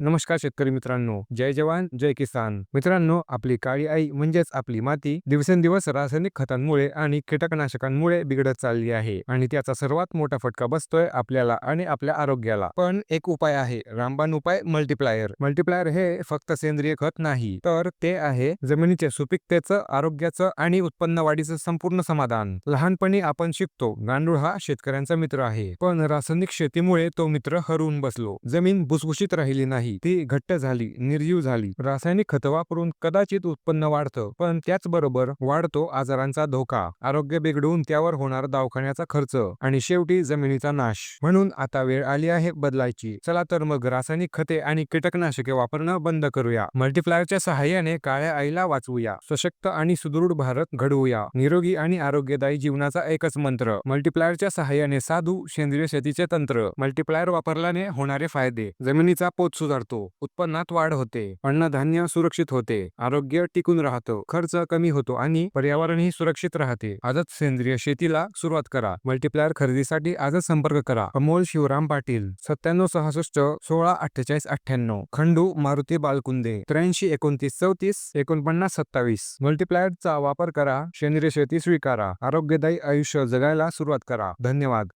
नमस्कार शेतकरी मित्रांनो जय जवान जय किसान. मित्रांनो आपली काळी आई म्हणजेच आपली माती दिवसेंदिवस रासायनिक खतांमुळे आणि कीटकनाशकांमुळे बिघडत चालली आहे आणि त्याचा सर्वात मोठा फटका बसतोय आपल्याला आणि आपल्या आरोग्याला. पण एक उपाय आहे रामबाण उपाय मल्टीप्लायर. मल्टीप्लायर हे फक्त सेंद्रिय खत नाही तर ते आहे जमिनीच्या सुपीकतेचं आरोग्याचं आणि उत्पन्न वाढीचं संपूर्ण समाधान. लहानपणी आपण शिकतो गांडूळ हा शेतकऱ्यांचा मित्र आहे पण रासायनिक शेतीमुळे तो मित्र हरवून बसलो. जमीन भुसभुशीत राहिली नाही ती घट्ट झाली निर्जीव झाली. रासायनिक खत वापरून कदाचित उत्पन्न वाढतं पण त्याचबरोबर वाढतो आजारांचा धोका. आरोग्य बिघडून त्यावर होणार दवाखान्याचा खर्च आणि शेवटी जमिनीचा नाश. म्हणून आता वेळ आली आहे बदलायची. चला तर मग रासायनिक खते आणि कीटकनाशके वापरणं बंद करूया. मल्टीप्लायरच्या सहाय्याने काळ्या आईला वाचवूया. सशक्त आणि सुदृढ भारत घडवूया. निरोगी आणि आरोग्यदायी जीवनाचा एकच मंत्र. मल्टीप्लायरच्या सहाय्याने साधू सेंद्रिय शेतीचे तंत्र. मल्टीप्लायर वापरल्याने होणारे फायदे. जमिनीचा पोत सुधार करतो उत्पन्नात वाढ होते अन्नधान्य सुरक्षित होते आरोग्य टिकून राहतं खर्च कमी होतो आणि पर्यावरणही सुरक्षित राहते. आजच सेंद्रिय शेतीला सुरुवात करा. मल्टीप्लायर खरेदीसाठी आजच संपर्क करा. अमोल शिवराम पाटील सत्त्याण्णव सहासष्ट सोळा अठ्ठेचाळीस अठ्ठ्याण्णव. खंडू मारुती बालकुंदे त्र्याऐंशी एकोणतीस चौतीस एकोणपन्नास सत्तावीस. मल्टीप्लायरचा वापर करा. सेंद्रिय शेती स्वीकारा. आरोग्यदायी आयुष्य जगायला सुरुवात करा. धन्यवाद.